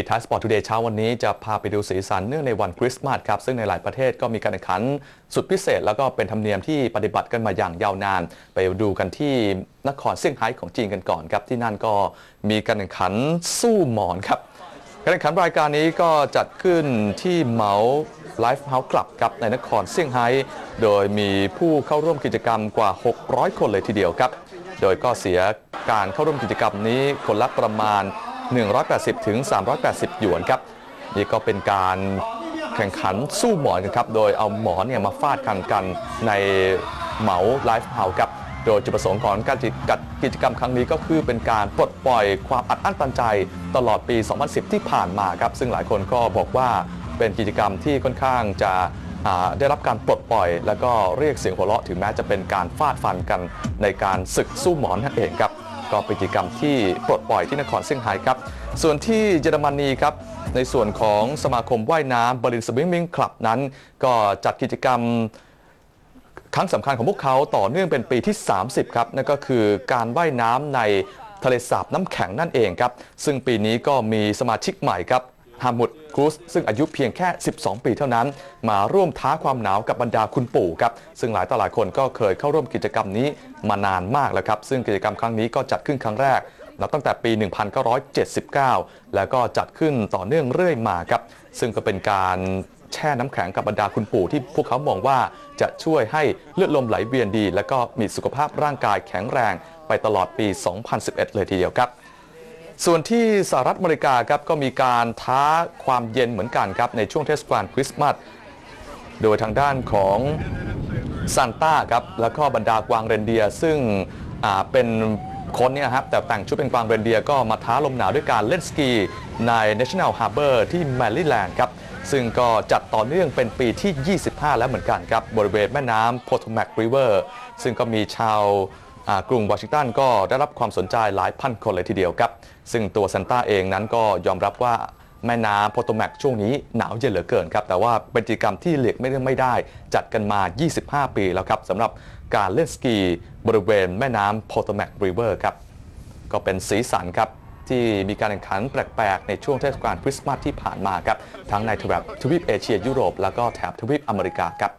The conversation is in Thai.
ปิดท้ายสปอร์ตทูเดย์เช้าวันนี้จะพาไปดูสีสันเนื่องในวันคริสต์มาสครับ ซึ่งในหลายประเทศก็มีการแข่งขันสุดพิเศษ แล้วก็เป็นธรรมเนียมที่ปฏิบัติกันมาอย่างยาวนาน ไปดูกันที่นครเซี่ยงไฮ้ของจีนกันก่อนครับ ที่นั่นก็มีการแข่งขันสู้หมอนครับ การแข่งขันรายการนี้ก็จัดขึ้นที่เหมาไลฟ์เฮาส์คลับครับในนครเซี่ยงไฮ้โดยมีผู้เข้าร่วมกิจกรรมกว่า 600 คนเลยทีเดียวครับ โดยก็เสียการเข้าร่วมกิจกรรมนี้คนละประมาณ 180 ถึง 380 หยวนครับ นี่ก็เป็นการแข่งขันสู้หมอนกันครับ โดยเอาหมอนเนี่ยมาฟาดกันกันในเหมาไลฟ์เฮาส์ครับ โดยจุดประสงค์ของการจัดกิจกรรมครั้งนี้ก็คือเป็นการปลดปล่อยความอัดอั้นตันใจตลอดปี 2010 ที่ผ่านมาครับ ซึ่งหลายคนก็บอกว่าเป็นกิจกรรมที่ค่อนข้างจะได้รับการปลดปล่อย แล้วก็เรียกเสียงหัวเราะถึงแม้จะเป็นการฟาดฟันกันในการศึกสู้หมอนนั่นเองครับ ก็เป็นกิจกรรมที่ปลดปล่อยที่นครเซี่ยงไฮ้ครับ ส่วนที่เยอรมนีครับในส่วนของสมาคมว่ายน้ำบริลสวิมมิ่งคลับนั้น ก็จัดกิจกรรมครั้งสำคัญของพวกเขาต่อเนื่องเป็นปีที่ 30 ครับ นั่นก็คือการว่ายน้ำในทะเลสาบน้ำแข็งนั่นเองครับ ซึ่งปีนี้ก็มีสมาชิกใหม่ครับ ฮามุดครูสซึ่งอายุเพียงแค่ 12 ปีเท่านั้น มาร่วมท้าความหนาวกับบรรดาคุณปู่ครับซึ่งหลายต่อหลายคนก็เคยเข้าร่วมกิจกรรมนี้มานานมากแล้วครับ ซึ่งกิจกรรมครั้งนี้ก็จัดขึ้นครั้งแรกนับตั้งแต่ปี 1979 แล้วก็จัดขึ้นต่อเนื่องเรื่อยมาครับ ซึ่งก็เป็นการแช่น้ำแข็งกับบรรดาคุณปู่ที่พวกเขามองว่าจะช่วยให้เลือดลมไหลเวียนดี และก็มีสุขภาพร่างกายแข็งแรงไปตลอดปี 2011 เลยทีเดียวครับ ส่วนที่สหรัฐอเมริกาครับก็มีการท้าความเย็นเหมือนกันครับในช่วงเทศกาลคริสต์มาสโดยทางด้านของซานต้าครับแล้วก็บรรดากวางเรนเดียร์ซึ่งเป็นคนเนี่ยครับแต่แต่งชุดเป็นกวางเรนเดียร์ก็มาท้าลมหนาวด้วยการเล่นสกีใน National Harbor ที่แมริแลนด์ครับซึ่งก็จัดต่อเนื่องเป็นปีที่ 25 แล้วเหมือนกันครับ บริเวณแม่น้ำ Potomac River ซึ่งก็มีชาว กรุงวอชิงตันก็ได้รับความสนใจหลายพันคนเลยทีเดียวครับ ซึ่งตัวซันต้าเองนั้นก็ยอมรับว่าแม่น้ำโพโตแมกช่วงนี้หนาวเย็นเหลือเกินครับ แต่ว่าเป็นกิจกรรมที่เลียกไม่ได้ไม่ได้ จัดกันมา 25 ปีแล้วครับสำหรับการเล่นสกีบริเวณแม่น้ำโพโตแมกริเวอร์ครับ ก็เป็นสีสันครับที่มีการแข่งขันแปลกๆ ในช่วงเทศกาลคริสต์มาสที่ผ่านมาครับ ทั้งในทวีปเอเชียยุโรป แล้วก็แถบทวีปอเมริกาครับ